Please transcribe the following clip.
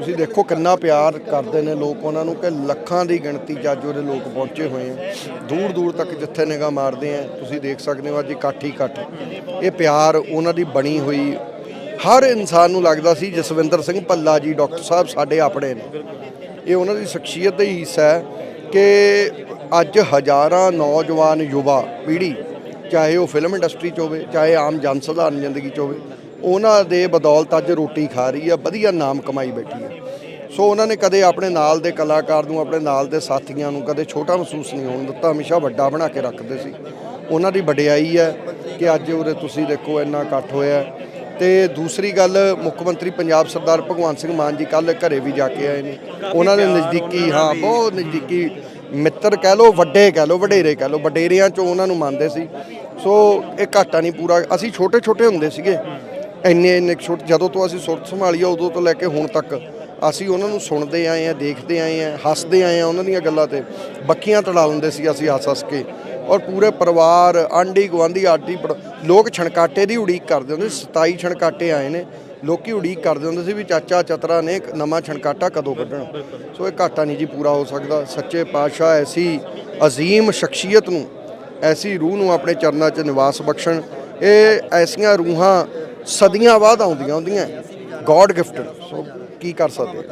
ਤੁਸੀਂ ਦੇਖੋ ਕਿੰਨਾ ਪਿਆਰ ਕਰਦੇ ਨੇ ਲੋਕ ਉਹਨਾਂ ਨੂੰ ਕਿ ਲੱਖਾਂ ਦੀ ਗਿਣਤੀ 'ਚ ਅੱਜ ਉਹਦੇ ਲੋਕ ਪਹੁੰਚੇ ਹੋਏ ਆ। ਦੂਰ ਦੂਰ ਤੱਕ ਜਿੱਥੇ ਨਿਗਾਹ ਮਾਰਦੇ ਆ, ਤੁਸੀਂ ਦੇਖ ਸਕਦੇ ਹੋ ਅੱਜ ਇਕੱਠ ਹੀ ਇਕੱਠ। ਇਹ ਪਿਆਰ ਉਹਨਾਂ ਦੀ ਬਣੀ ਹੋਈ ਹਰ ਇਨਸਾਨ ਨੂੰ ਲੱਗਦਾ ਸੀ, ਜਸਵਿੰਦਰ ਸਿੰਘ ਭੱਲਾ ਜੀ, ਡਾਕਟਰ ਸਾਹਿਬ ਸਾਡੇ ਆਪਣੇ ਨੇ। ਇਹ ਉਹਨਾਂ ਦੀ ਸ਼ਖਸੀਅਤ ਦਾ ਹੀ ਹਿੱਸਾ ਹੈ ਕਿ ਅੱਜ ਹਜ਼ਾਰਾਂ ਨੌਜਵਾਨ ਯੁਵਾ ਪੀੜ੍ਹੀ ਚਾਹੇ ਉਹ ਫਿਲਮ ਇੰਡਸਟਰੀ 'ਚ ਹੋਵੇ, ਚਾਹੇ ਆਮ ਜਨ ਸਧਾਰਨ ਜ਼ਿੰਦਗੀ 'ਚ ਹੋਵੇ, ਉਹਨਾਂ ਦੇ ਬਦੌਲਤ ਅੱਜ ਰੋਟੀ ਖਾ ਰਹੀ ਆ, ਵਧੀਆ ਨਾਮ ਕਮਾਈ ਬੈਠੀ ਆ। ਸੋ ਉਹਨਾਂ ਨੇ ਕਦੇ ਆਪਣੇ ਨਾਲ ਦੇ ਕਲਾਕਾਰ ਨੂੰ, ਆਪਣੇ ਨਾਲ ਦੇ ਸਾਥੀਆਂ ਨੂੰ ਕਦੇ ਛੋਟਾ ਮਹਿਸੂਸ ਨਹੀਂ ਹੋਣ ਦਿੱਤਾ, ਹਮੇਸ਼ਾ ਵੱਡਾ ਬਣਾ ਕੇ ਰੱਖਦੇ ਸੀ। ਉਹਨਾਂ ਦੀ ਵਡਿਆਈ ਹੈ ਕਿ ਅੱਜ ਉਰੇ ਤੁਸੀਂ ਦੇਖੋ ਇੰਨਾ ਇਕੱਠ ਹੋਇਆ ਹੈ। ਤੇ ਦੂਸਰੀ ਗੱਲ, ਮੁੱਖ ਮੰਤਰੀ ਪੰਜਾਬ ਸਰਦਾਰ ਭਗਵੰਤ ਸਿੰਘ ਮਾਨ ਜੀ ਕੱਲ ਘਰੇ ਵੀ ਜਾ ਕੇ ਆਏ ਨੇ। ਉਹਨਾਂ ਦੇ ਨਜ਼ਦੀਕੀ, ਹਾਂ, ਬਹੁਤ ਨਜ਼ਦੀਕੀ ਮਿੱਤਰ ਕਹਿ ਲੋ ਵੱਡੇ ਕਹਿ ਲੋ ਵਡੇਰੇ ਕਹਿ ਲੋ ਵਡੇਰਿਆਂ ਚੋਂ ਉਹਨਾਂ ਨੂੰ ਮੰਨਦੇ ਸੀ। ਸੋ ਇਹ ਘਾਟਾ ਨਹੀਂ ਪੂਰਾ। ਅਸੀਂ ਛੋਟੇ ਛੋਟੇ ਹੁੰਦੇ ਸੀਗੇ। ਇੰਨੇ ਇੰਨੇ ਛੋਟੇ ਜਦੋਂ ਤੋਂ ਅਸੀਂ ਸੁਰਤ ਸੰਭਾਲੀ ਆ, ਉਦੋਂ ਤੋਂ ਲੈ ਕੇ ਹੁਣ ਤੱਕ ਅਸੀਂ ਉਹਨਾਂ ਨੂੰ ਸੁਣਦੇ ਆਏ ਆ, ਦੇਖਦੇ ਆਏ ਆ, ਹੱਸਦੇ ਆਏ ਆ ਉਹਨਾਂ ਦੀਆਂ ਗੱਲਾਂ ਤੇ। ਬੱਕੀਆਂ ਤੜਾ ਲੈਂਦੇ ਸੀ ਅਸੀਂ ਹੱਸ ਹੱਸ ਕੇ। ਔਰ ਪੂਰੇ ਪਰਿਵਾਰ ਆਂਢੀ ਗੁਆਂਢੀ ਆਡੀ ਪੜ- ਲੋਕ ਛਣਕਾਟੇ ਦੀ ਉਡੀਕ ਕਰਦੇ ਹੁੰਦੇ ਸੀ। 27 ਛਣਕਾਟੇ ਆਏ ਨੇ। ਲੋਕੀ ਉਡੀਕ ਕਰਦੇ ਹੁੰਦੇ ਸੀ ਵੀ ਚਾਚਾ ਚਤਰਾ ਨੇ ਇੱਕ ਨਵਾਂ ਛਣਕਾਟਾ ਕਦੋਂ ਕੱਢਣਾ। ਸੋ ਇਹ ਘਾਟਾ ਨਹੀਂ ਜੀ ਪੂਰਾ ਹੋ ਸਕਦਾ। ਸੱਚੇ ਪਾਤਸ਼ਾਹ ਐਸੀ ਅਜ਼ੀਮ ਸ਼ਖਸੀਅਤ ਨੂੰ, ਐਸੀ ਰੂਹ ਨੂੰ ਆਪਣੇ ਚਰਨਾਂ 'ਚ ਨਿਵਾਸ ਬਖਸ਼ਣ, ਇਹ ਐਸੀਆਂ ਰੂਹਾਂ ਸਦੀਆਂ ਬਾਅਦ ਆਉਂਦੀਆਂ ਹੁੰਦੀਆਂ। ਗੋਡ ਗਿਫਟਡ ਸੋ ਕੀ ਕਰ ਸਕਦੇ?